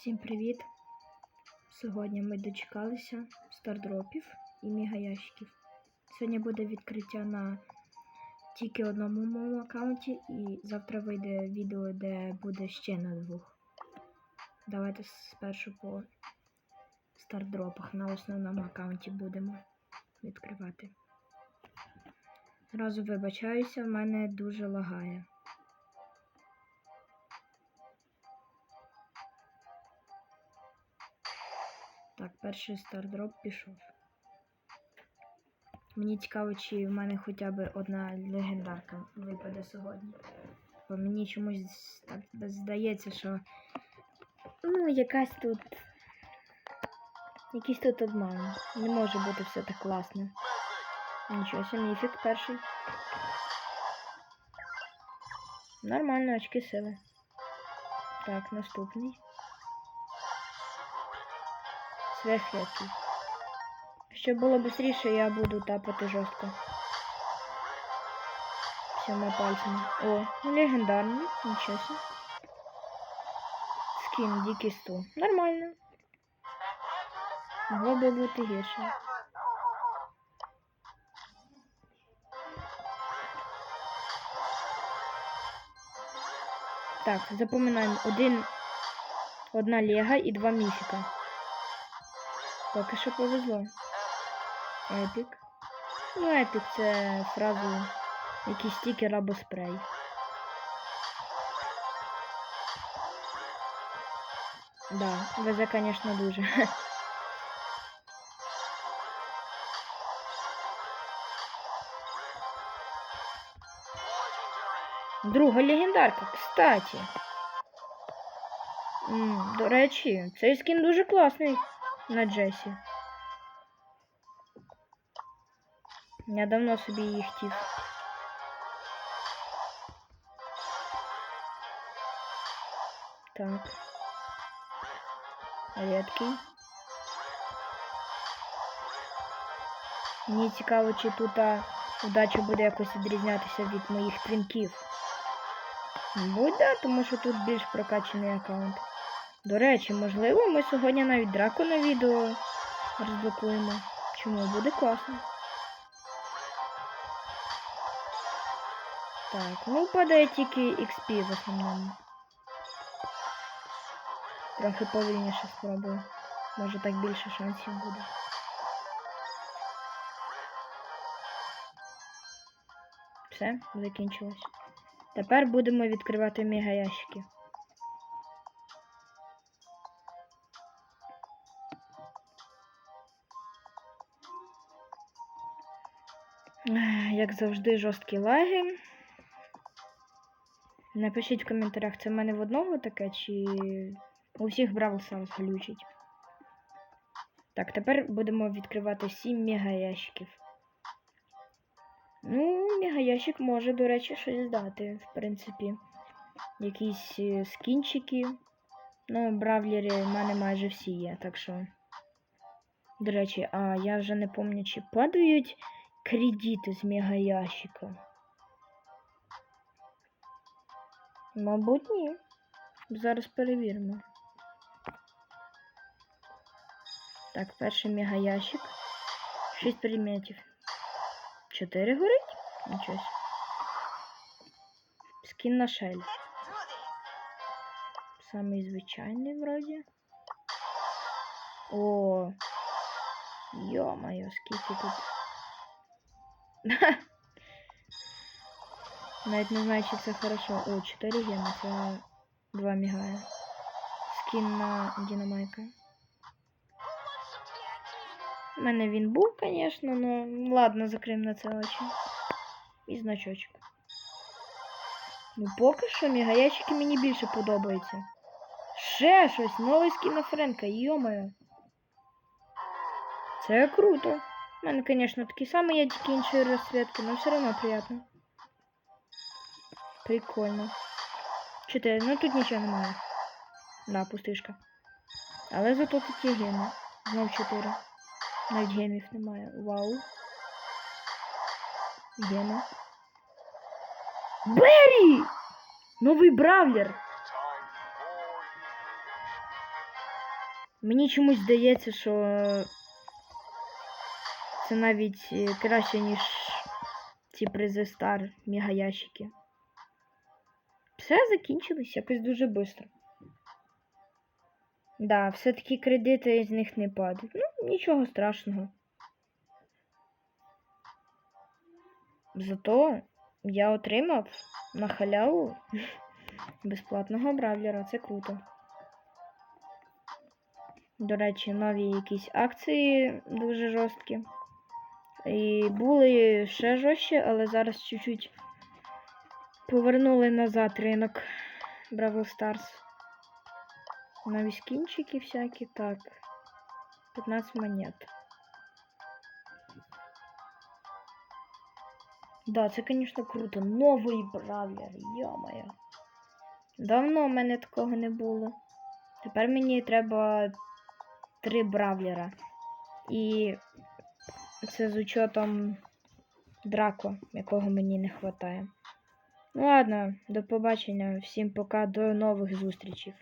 Всім привіт! Сьогодні ми дочекалися стардропів і мегаящиків. Сьогодні буде відкриття на тільки одному моєму аккаунті, і завтра вийде відео, де буде ще на двох. Давайте спершу по стардропах на основному аккаунті будемо відкривати. Зразу вибачаюся, в мене дуже лагає. Так, перший стардроп пішов. Мені цікаво, чи в мене хоча б одна легендарка випаде сьогодні. Бо мені чомусь так здається, що ну, якась тут. Якийсь тут обман. Не може бути все так класно. Нічого себе, міфік перший. Нормально, очки сили. Так, наступний. Сверхредкий. Щоб було швидше, я буду тапати жорстко. Всіма пальцями. О, легендарний, нічого. Скін дикий стул. Нормально. Могло би бути гірше. Так, запоминаємо. Один, одна лега і два міфіка. Поки що повезло. Епік. Ну, епік це фразу якийсь стікер або спрей. Да, везе, звісно, дуже. Друга легендарка, кстати. До речі, цей скін дуже класний на Джесі. Я давно собі її хотів. Так. Рідкий. Мені цікаво, чи тут а, удача буде якось відрізнятися від моїх твінків. Буде, тому що тут більш прокачаний аккаунт. До речі, можливо, ми сьогодні навіть драку на відео розблокуємо. Чому буде класно? Так, ну падає тільки XP в основному. Трохи повільніше спробую. Може так більше шансів буде. Все, закінчилось. Тепер будемо відкривати мегаящики. Як завжди, жорсткі лаги. Напишіть в коментарях, це в мене в одного таке, чи у всіх Бравл Stars глючить. Так, тепер будемо відкривати 7 мегаящиків. Ну, мегаящик може, до речі, щось дати, в принципі. Якісь е, скінчики. Ну, бравлери в мене майже всі є, так що. До речі, а я вже не пам'ятаю, чи падають кредити з мегаящика. Мабуть, ні. Зараз перевіримо. Так, перший мегаящик. 6 предметів. 4 горить? Нічого. Скін на шель. Самий звичайний вроді. О! Йо-моє, скільки тут. Навіть не знаю, чи хорошо. О, 4 гена, це 2 мігає. Скін на Дінамайка. У мене він був, звісно, ну ладно, закриємо на це очі. І значочок. Ну, поки що мігаящики мені більше подобаються. Ще щось, новий скін на Френка, йомаю. Це круто. У мене, звісно, такий самий, я тільки розцветки, але все одно приємно. Прикольно. Чотири. Ну тут нічого немає. Да, пустишка. Але зато тут є геми. Знов чотири. Навіть немає. Вау. Геми. Беррі! Новий бравлер! Мені чомусь здається, що це навіть е, краще, ніж ці призи стар мегаящики. Все закінчилось якось дуже швидко. Да, все-таки кредити з них не падають. Ну, нічого страшного. Зато я отримав на халяву безплатного бравлера. Це круто. До речі, нові якісь акції дуже жорсткі. І були ще жорстче, але зараз чуть-чуть повернули назад ринок Бравл Старс. Нові скінчики всякі, так. 15 монет. Да, це, звісно, круто. Новий бравлер, йо-моє. Давно в мене такого не було. Тепер мені треба три бравлера. І це з учетом драко, якого мені не вистачає. Ну ладно, до побачення. Всім пока, до нових зустрічей.